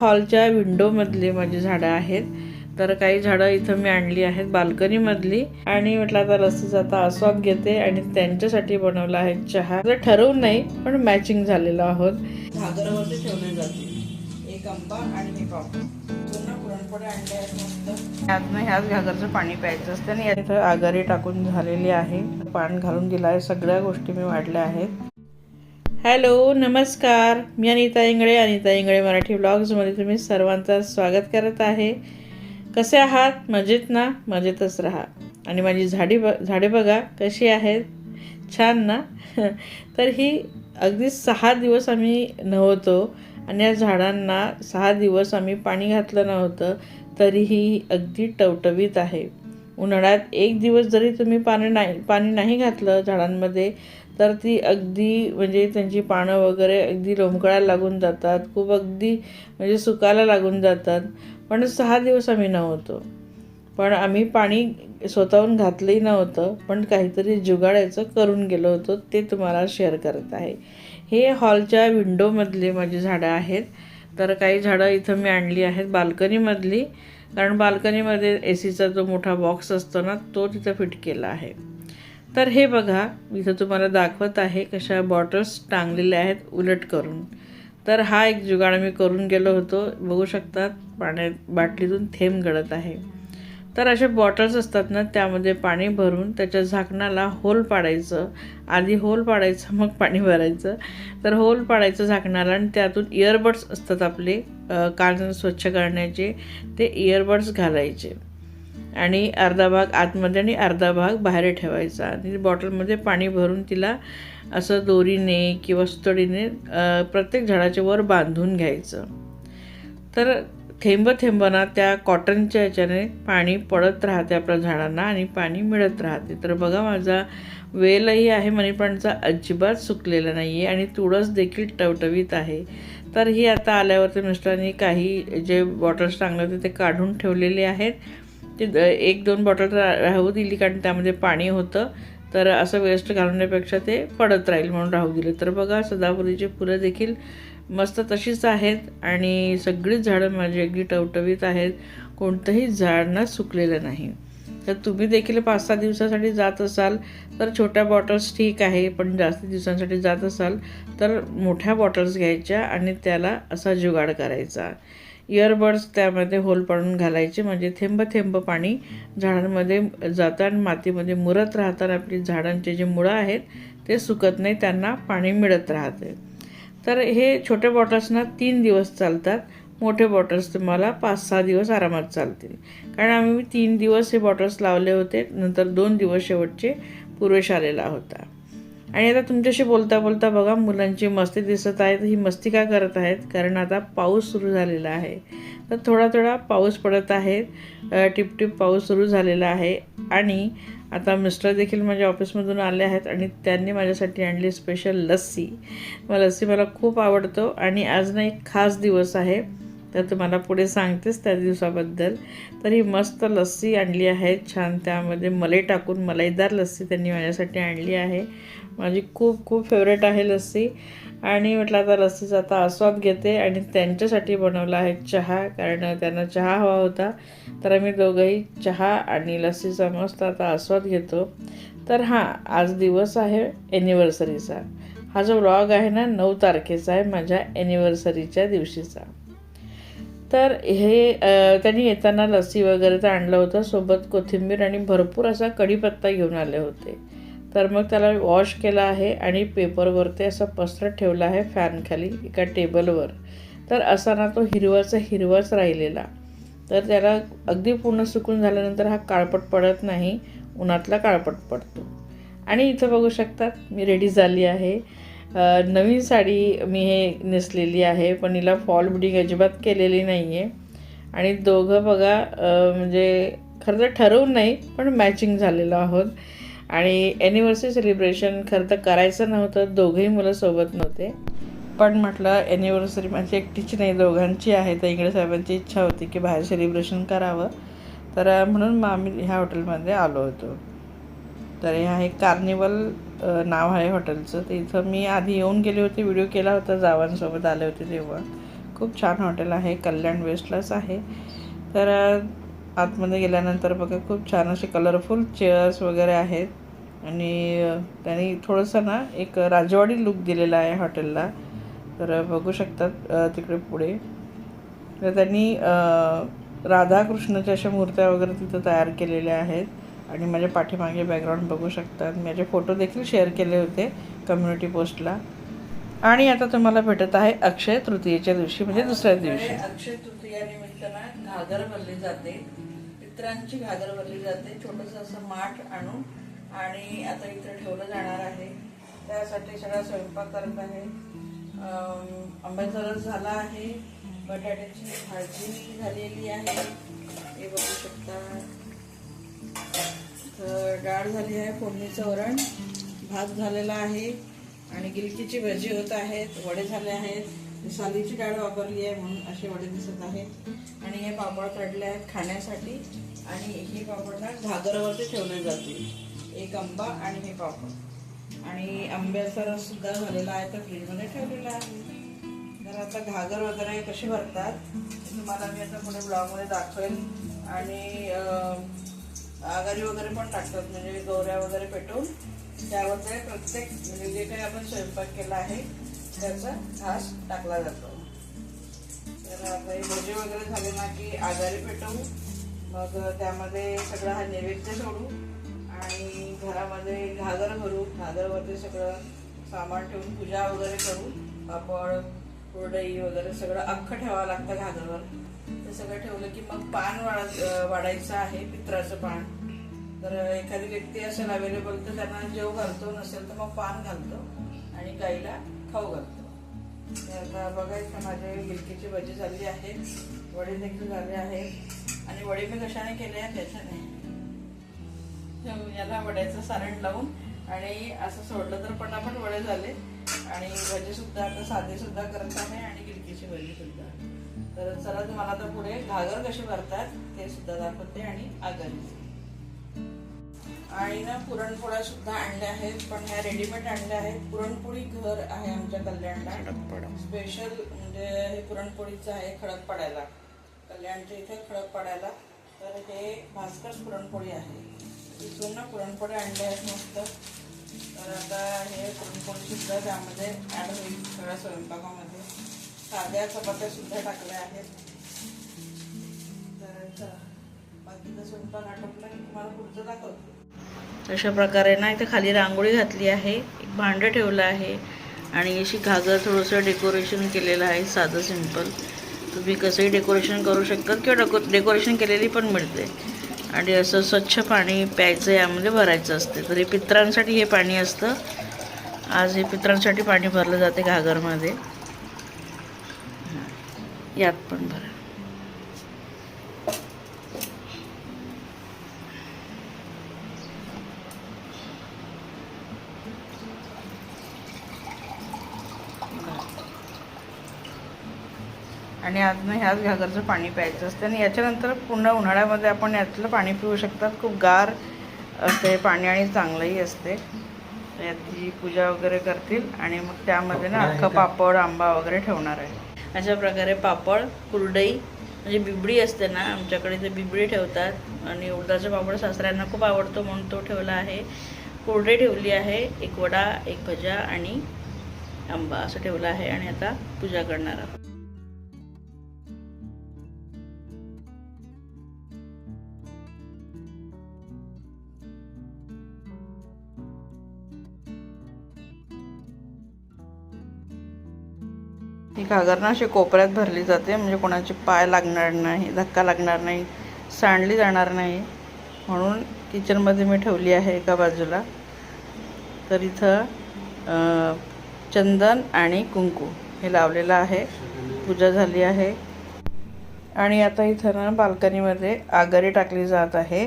हॉलच्या विंडोमधली माझी झाडं आहेत. तर काही झाडं इथं मी आणली आहेत बाल्कनीमधली. आणि म्हटलं आता लस्सीचा आता आस्वाद घेते आणि त्यांच्यासाठी बनवला आहे चहा. तर ठरवून नाही पण मॅचिंग झालेलो आहोत. घागरावरती ठेवले जाते. एक आंबा आणि पुन्हा आहेत ह्याच घागरचं पाणी प्यायचं असतं आणि इथं आगारी टाकून झालेली आहे. पान घालून दिलं आहे सगळ्या गोष्टी मी वाढल्या आहेत. हॅलो नमस्कार. मी अनिता इंगळे अनिता इंगळे मराठी ब्लॉग्समध्ये तुम्ही सर्वांचं स्वागत करत आहे. कसे आहात? मजेत ना? मजेतच राहा. आणि माझी झाडी ब झाडे बघा कशी आहेत? छान ना? तर ही अगदी सहा दिवस आम्ही नव्हतो आणि या झाडांना सहा दिवस आम्ही पाणी घातलं नव्हतं तरीही अगदी टवटवीत आहे. उन्हाळ्यात एक दिवस जरी तुम्ही पाणी नाही पाणी नाही घातलं झाडांमध्ये तर ती अगदी म्हणजे त्यांची पानं वगैरे अगदी लोंबकळायला लागून जातात. खूप अगदी म्हणजे सुकायला लागून जातात. पण सहा दिवस आम्ही नव्हतो. पण आम्ही पाणी स्वतःहून घातलंही नव्हतं. पण काहीतरी जुगाडायचं करून गेलो होतो. ते तुम्हाला शेअर करत आहे. हे हॉलच्या विंडोमधले माझी झाडं आहेत. तर काही झाडं इथं मी आणली आहेत बाल्कनीमधली कारण बाल्कनीमध्ये ए सीचा जो मोठा बॉक्स असतो ना तो तिथं फिट केला आहे. तर हे बघा मी इथं तुम्हाला दाखवत आहे कशा बॉटल्स टांगलेल्या आहेत उलट करून. तर हा एक जुगाड मी करून गेलो होतो. बघू शकतात पाण्यात बाटलीतून थेंब गळत आहे. तर असे बॉटल्स असतात ना त्यामध्ये पाणी भरून त्याच्या झाकणाला होल पाडायचं. आधी होल पाडायचं मग पाणी भरायचं. तर होल पाडायचं झाकणाला आणि त्यातून इयरबड्स असतात आपले कान स्वच्छ करण्याचे ते इयरबड्स घालायचे. आणि अर्धा भाग आतमध्ये आणि अर्धा भाग बाहेर ठेवायचा. आणि बॉटलमध्ये पाणी भरून तिला असं दोरीने किंवा सुतडीने प्रत्येक झाडाच्या वर बांधून घ्यायचं. तर थेंब थेंबांना त्या कॉटनच्या ह्याच्याने पाणी पडत राहते आपल्या झाडांना आणि पाणी मिळत राहते. तर बघा माझा वेलही आहे मनी प्लांटचा अजिबात सुकलेला नाही आहे आणि तुळस देखील टवटवीत आहे. तर ही आता आल्यावरती मिस्टरांनी काही जे बॉटल्स टांगले होते ते काढून ठेवलेले आहेत. ते एक दोन बॉटल राहू दिली कारण त्यामध्ये पाणी होतं. तर असं वेस्ट घालवण्यापेक्षा ते पडत राहील म्हणून राहू दिले. तर बघा सदापुरीची फुलं देखील मस्त तशीच आहेत आणि सगळीच झाडं माझी अगदी टवटवीत आहेत. कोणतंही झाड ना सुकलेलं नाही. तर तुम्ही देखील पाच सहा दिवसासाठी जात असाल तर छोट्या बॉटल्स ठीक आहे पण जास्त दिवसांसाठी जात असाल तर मोठ्या बॉटल्स घ्यायच्या आणि त्याला असा जुगाड करायचा. इयरबड्स त्यामध्ये होल पाडून घालायचे. म्हणजे थेंब थेंब पाणी झाडांमध्ये जातात आणि मातीमध्ये मुरत राहतात. आपली झाडांचे जे मुळं आहेत ते सुकत नाही. त्यांना पाणी मिळत राहते. तर हे छोटे बॉटल्सना तीन दिवस चालतात. मोठे बॉटल्स तुम्हाला पाच सहा दिवस आरामात चालतील. कारण आम्ही तीन दिवस हे बॉटल्स लावले होते. नंतर दोन दिवस शेवटचे पूर्वेश आलेला होता. आणि आता तुमच्याशी बोलता बोलता बघा मुलांची मस्ती दिसत आहे ही मस्ती का करत आहेत? कारण आता पाऊस सुरू झालेला आहे. तर थोडा थोडा पाऊस पडत आहे. टिपटिप पाऊस सुरू झालेला आहे. आणि आता मिस्टर देखील माझ्या ऑफिसमधून आले आहेत आणि त्यांनी माझ्यासाठी आणली स्पेशल लस्सी. मग लस्सी मला खूप आवडतो आणि आज ना एक खास दिवस आहे. तर तुम्हाला पुढे सांगतेच त्या दिवसाबद्दल. तर ही मस्त लस्सी आणली आहे. छान त्यामध्ये मलाई टाकून मलाईदार लस्सी त्यांनी माझ्यासाठी आणली आहे. माझी खूप खूप फेवरेट आहे लस्सी. आणि म्हटलं आता लस्सीचा आता आस्वाद घेते आणि त्यांच्यासाठी बनवला आहे चहा कारण त्यांना चहा हवा होता. तर आम्ही दोघंही चहा आणि लस्सीचा मस्त आता आस्वाद घेतो. तर हां आज दिवस आहे ॲनिव्हर्सरीचा हा जो व्लॉग आहे ना नऊ तारखेचा आहे माझ्या ॲनिव्हर्सरीच्या दिवशीचा. तर हे त्यांनी येताना लस्सी वगैरे तर आणलं होतं. सोबत कोथिंबीर आणि भरपूर असा कढीपत्ता घेऊन आले होते. तर मग त्याला वॉश केला आहे आणि पेपरवरती असं पसरत ठेवलं आहे फॅनखाली एका टेबलवर तर असा ना तो हिरवाचा हिरवाच राहिलेला. तर त्याला अगदी पूर्ण सुकून झाल्यानंतर हा काळपट पडत नाही उन्हातला काळपट पडतो. आणि इथं बघू शकतात मी रेडी झाली आहे. नवीन साडी मी हे नेसलेली आहे पण हिला फॉल बिडिंग अजिबात केलेली नाही आहे आणि दोघं बघा म्हणजे खरं तर ठरवून नाही पण मॅचिंग झालेलो आहोत. आणि ॲनिव्हर्सरी सेलिब्रेशन खरं तर करायचं नव्हतं दोघंही मुलं सोबत नव्हते. पण म्हटलं ॲनिव्हर्सरी माझी एकटीची नाही दोघांची आहे तर इंगळे साहेबांची इच्छा होती की बाहेर सेलिब्रेशन करावं. तर म्हणून मग आम्ही ह्या हॉटेलमध्ये आलो होतो. तर हे आहे कार्निवल नाव आहे हॉटेलचं तर इथं मी आधी येऊन गेले होते व्हिडिओ केला होता जावांसोबत आले होते तेव्हा. खूप छान हॉटेल आहे कल्याण वेस्टलाच आहे. तर आतमध्ये गेल्यानंतर बघा खूप छान असे कलरफुल चेअर्स वगैरे आहेत. आणि त्यांनी थोडंसं ना एक राजवाडी लुक दिलेला आहे हॉटेलला. तर बघू शकतात तिकडे पुढे. तर त्यांनी राधाकृष्णाच्या अशा मूर्त्या वगैरे तिथं तयार केलेल्या आहेत. आणि माझ्या पाठीमागे बॅकग्राऊंड बघू शकतात. माझे फोटो देखील शेअर केले होते कम्युनिटी पोस्टला आणि आता तुम्हाला भेटत आहे अक्षय तृतीयेच्या दिवशी म्हणजे दुसऱ्या दिवशी. अक्षय तृतीयानिमित्त ना घागर भरली जाते. पित्रांची घागर भरली जाते. छोटस असं माठ आणून आणि आता इथं ठेवलं जाणार आहे. त्यासाठी सगळा स्वयंपाक करत आहे. आंब्याचा रस झाला आहे. बटाट्याची भाजी झालेली आहे. हे बघू शकता. तर डाळ झाली आहे फोडणीचं वरण. भात झालेला आहे. आणि गिलकीची भजी होत आहेत. वडे झाले आहेत. सालीची डाळ वापरली आहे म्हणून असे वडे दिसत आहेत. आणि हे पापड काढले आहेत खाण्यासाठी. आणि हे पापड ना घागरावरती ठेवले जातील. एक आंबा आणि हे पापड. आणि आंब्याचा रस सुद्धा झालेला आहे तर फ्रीजमध्ये ठेवलेला आहे. तर आता घागर वगैरे कसे भरतात तुम्हाला मी आता पुढे ब्लॉगमध्ये दाखवेल. आणि आघारी वगैरे पण टाकतात म्हणजे गौऱ्या वगैरे पेटवून. त्यावर ते प्रत्येक म्हणजे जे काही आपण स्वयंपाक केला आहे त्याचा घास टाकला जातो. तर आता हे वगैरे झाले ना की आजारी पेटवू. मग त्यामध्ये सगळा हा नैवेद्य सोडू आणि घरामध्ये घागर भरू. घागरवरती सगळं सामान ठेवून पूजा वगैरे करू. पापड कुरडई वगैरे सगळं अख्खं ठेवावं लागतं घागरवर. ते सगळं ठेवलं की मग पान वाढ वाढायचं आहे पित्राचं पान. तर एखादी व्यक्ती असेल अवेलेबल तर त्यांना जेव घालतो. नसेल तर मग पान घालतो. आणि गाईला खाऊ घालतो. तर आता बघायचं माझे गिलकीची भजी झाली आहे. वडे देखील झाले आहे. आणि वडे मी कशाने केले आहे त्याच्याने. याला वड्याचं सारण लावून आणि असं सोडलं तर पटापट वडे झाले. आणि भजी सुद्धा आता साधे सुद्धा करत आहे आणि गिलकीची भजी सुद्धा तर चला तुम्हाला आता पुढे घागर कशी भरतात ते सुद्धा दाखवते आणि आगरी आणि ना पुरणपोळ्या सुद्धा आणल्या आहेत पण ह्या रेडीमेड आणल्या आहेत. पुरणपोळी घर आहे आमच्या कल्याणला. स्पेशल म्हणजे हे पुरणपोळीचं आहे खडक पडायला कल्याणच्या इथे खडक पडायला तर हे भास्कर पुरणपोळी आहे. इथून ना पुरणपोळ्या आणल्या आहेत मस्त. तर आता हे पुरणपोळी सुद्धा त्यामध्ये ॲड होईल सगळ्या स्वयंपाकामध्ये. साध्या चपात्या सुद्धा टाकल्या आहेत. तर बाकीचा स्वयंपाक आटोपला की तुम्हाला पुढचं दाखवतो. अशा प्रकारे ना इथे खाली रांगोळी घातली आहे एक भांडं ठेवलं आहे आणि अशी घागर थोडंसं डेकोरेशन केलेलं आहे साधं सिंपल. तुम्ही कसंही डेकोरेशन करू शकता किंवा डेको डेकोरेशन केलेली पण मिळते. आणि असं स्वच्छ पाणी प्यायचं यामध्ये भरायचं असते. तर हे पित्रांसाठी हे पाणी असतं. आज हे पित्रांसाठी पाणी भरलं जाते घागरमध्ये. यात पण भरा. आणि आजनं ह्याच घागरचं पाणी प्यायचं असतं. आणि याच्यानंतर पुन्हा उन्हाळ्यामध्ये आपण यातलं पाणी पिऊ शकतात. खूप गार असते पाणी आणि चांगलंही असते. याची पूजा वगैरे करतील आणि मग त्यामध्ये ना अख्खा पापड आंबा वगैरे ठेवणार आहे. अशा प्रकारे पापड कुरडई म्हणजे बिबडी असते ना आमच्याकडे ते बिबडी ठेवतात. आणि उडदाचा पापड सासऱ्यांना खूप आवडतो म्हणून तो ठेवला आहे. कुरडई ठेवली आहे एक वडा एक भजा आणि आंबा असं ठेवलं आहे. आणि आता पूजा करणार आहोत. ही घागरणं अशी कोपऱ्यात भरली जाते म्हणजे कोणाचे पाय लागणार नाही धक्का लागणार नाही सांडली जाणार नाही. म्हणून किचनमध्ये मी ठेवली आहे एका बाजूला. तर इथं चंदन आणि कुंकू हे लावलेलं आहे. पूजा झाली आहे. आणि आता इथं ना बाल्कनीमध्ये आगारी टाकली जात आहे.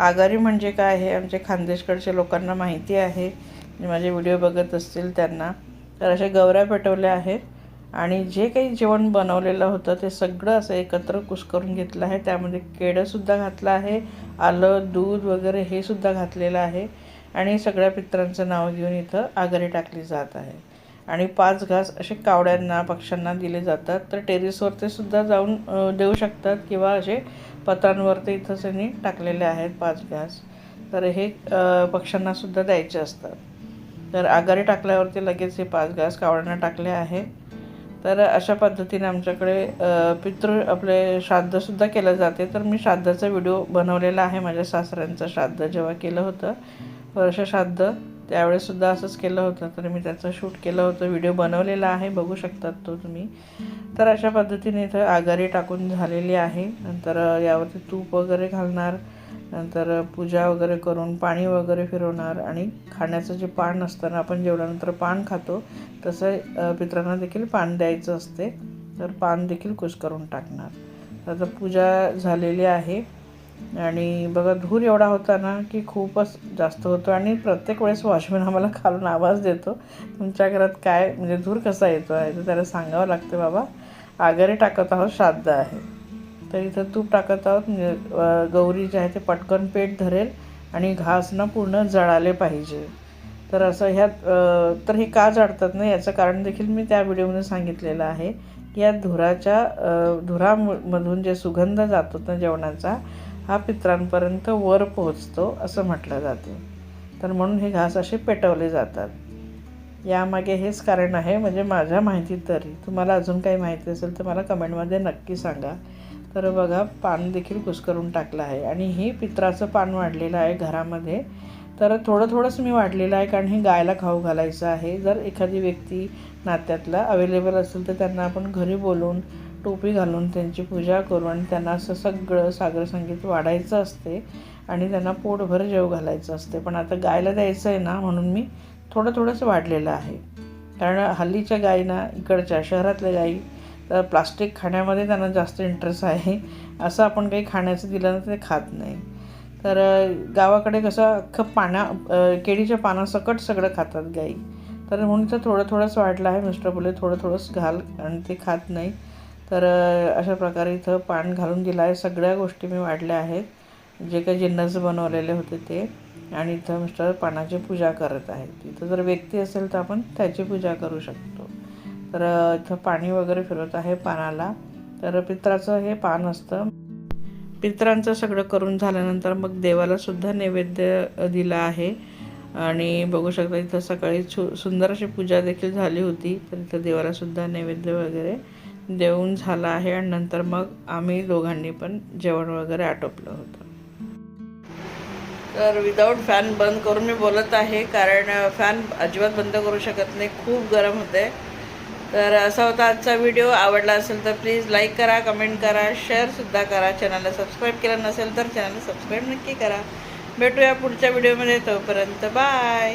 आगारी म्हणजे काय आहे आमच्या खानदेशकडच्या लोकांना माहिती आहे. जे माझे व्हिडिओ बघत असतील त्यांना. तर अशा गवऱ्या पेटवल्या आहेत. आणि जे काही जेवण बनवलेलं होतं ते सगळं असं एकत्र कुस्करून घेतलं आहे. त्यामध्ये केळंसुद्धा घातलं आहे. आलं दूध वगैरे हे सुद्धा घातलेलं आहे. आणि सगळ्या पित्रांचं नाव घेऊन इथं आगरी टाकली जात आहे. आणि पाच घास असे कावड्यांना पक्ष्यांना दिले जातात. तर टेरेसवर ते सुद्धा जाऊन देऊ शकतात किंवा असे पत्रांवर ते इथंच त्यांनी टाकलेले आहेत पाच घास. तर हे पक्ष्यांनासुद्धा द्यायचे असतात. तर आगारी टाकल्यावरती लगेच हे पाच घास कावड्यांना टाकले आहे. तर अशा पद्धतीने आमच्याकडे पितृ आपले श्राद्धसुद्धा केलं जाते. तर मी श्राद्धाचा व्हिडिओ बनवलेला आहे माझ्या सासऱ्यांचं श्राद्ध जेव्हा केलं होतं वर्ष श्राद्ध त्यावेळेससुद्धा असंच केलं होतं. तर मी त्याचं शूट केलं होतं व्हिडिओ बनवलेला आहे बघू शकतात तो तुम्ही. तर अशा पद्धतीने इथं आघारी टाकून झालेली आहे. नंतर यावरती तूप वगैरे घालणार. नंतर पूजा वगैरे करून पाणी वगैरे फिरवणार आणि खाण्याचं जे पान असतं ना आपण जेवल्यानंतर पान खातो तसं पित्रांना पितरांना देखील पान द्यायचं असते. तर पान देखील कुस करून टाकणार. तर आता पूजा झालेली आहे आणि बघा धूर एवढा होता ना की खूपच जास्त होतो आणि प्रत्येक वेळेस वॉचमॅन आम्हाला खालून आवाज देतो तुमच्या घरात काय म्हणजे धूर कसा येतो आहे तर त्याला सांगावं लागतं बाबा आगारी टाकत आहोत श्राद्ध आहे. तर इथं तूप टाकत आहोत. गौरी जे आहे ते पटकन पेट धरेल आणि घास ना पूर्ण जळाले पाहिजे. तर असं ह्यात तर हे का जळतात ना याचं कारण देखील मी त्या व्हिडिओमध्ये सांगितलेलं आहे. की या धुराच्या धुरामधून जे सुगंध जातो ना जेवणाचा हा पित्रांपर्यंत वर पोहोचतो असं म्हटलं जाते. तर म्हणून हे घास असे पेटवले जातात. यामागे हेच कारण आहे म्हणजे माझ्या माहितीत तरी तुम्हाला अजून काही माहिती असेल तर मला कमेंटमध्ये नक्की सांगा. तर बघा पान देखील कुसकरून टाकलं आहे. आणि हे पित्राचं पान वाढलेलं आहे घरामध्ये. तर थोडं थोडंच मी वाढलेलं आहे कारण हे गायला खाऊ घालायचं आहे. जर एखादी व्यक्ती नात्यातला अवेलेबल असेल तर त्यांना आपण घरी बोलून टोपी घालून त्यांची पूजा करू आणि त्यांना असं सगळं सागर संगीत वाढायचं असते आणि त्यांना पोटभर जेव घालायचं असते. पण आता गायला द्यायचं आहे ना म्हणून मी थोडं थोडंच वाढलेलं आहे. कारण हल्लीच्या गायीना इकडच्या शहरातल्या गायी तर प्लास्टिक खाण्यामध्ये त्यांना जास्त इंटरेस्ट आहे. असं आपण काही खाण्याचं दिलं ना ते खात नाही. तर गावाकडे कसं अख्खं पाण्या केळीच्या पानासकट सगळं खातात गाई. तर म्हणून तर थोडं थोडंच वाढलं आहे मिस्टर बोले थोडं थोडंच घाल आणि ते खात नाही. तर अशा प्रकारे इथं पान घालून दिलं आहे. सगळ्या गोष्टी मी वाढल्या आहेत. जे काही जिन्नस बनवलेले होते ते. आणि इथं मिस्टर पानाची पूजा करत आहेत. इथं जर व्यक्ती असेल तर आपण त्याची पूजा करू शकतो. तर इथं पाणी वगैरे फिरवत आहे पानाला. तर पित्राचं हे पान असतं. पित्रांचं सगळं करून झाल्यानंतर मग देवाला सुद्धा नैवेद्य दिला आहे. आणि बघू शकता इथं सकाळी सु सुंदर अशी पूजा देखील झाली होती. तर इथं देवाला सुद्धा नैवेद्य वगैरे देऊन झाला आहे. आणि नंतर मग आम्ही दोघांनी पण जेवण वगैरे आटोपलं होतं. तर विदाऊट फॅन बंद करून मी बोलत आहे. कारण फॅन अजिबात बंद करू शकत नाही. खूप गरम होते. तर असा होता आजचा व्हिडिओ आवडला असेल तर प्लीज लाईक करा कमेंट करा शेअरसुद्धा करा. चॅनलला सबस्क्राईब केलं नसेल तर चॅनलला सबस्क्राईब नक्की करा. भेटूया पुढच्या व्हिडिओमध्ये तोपर्यंत बाय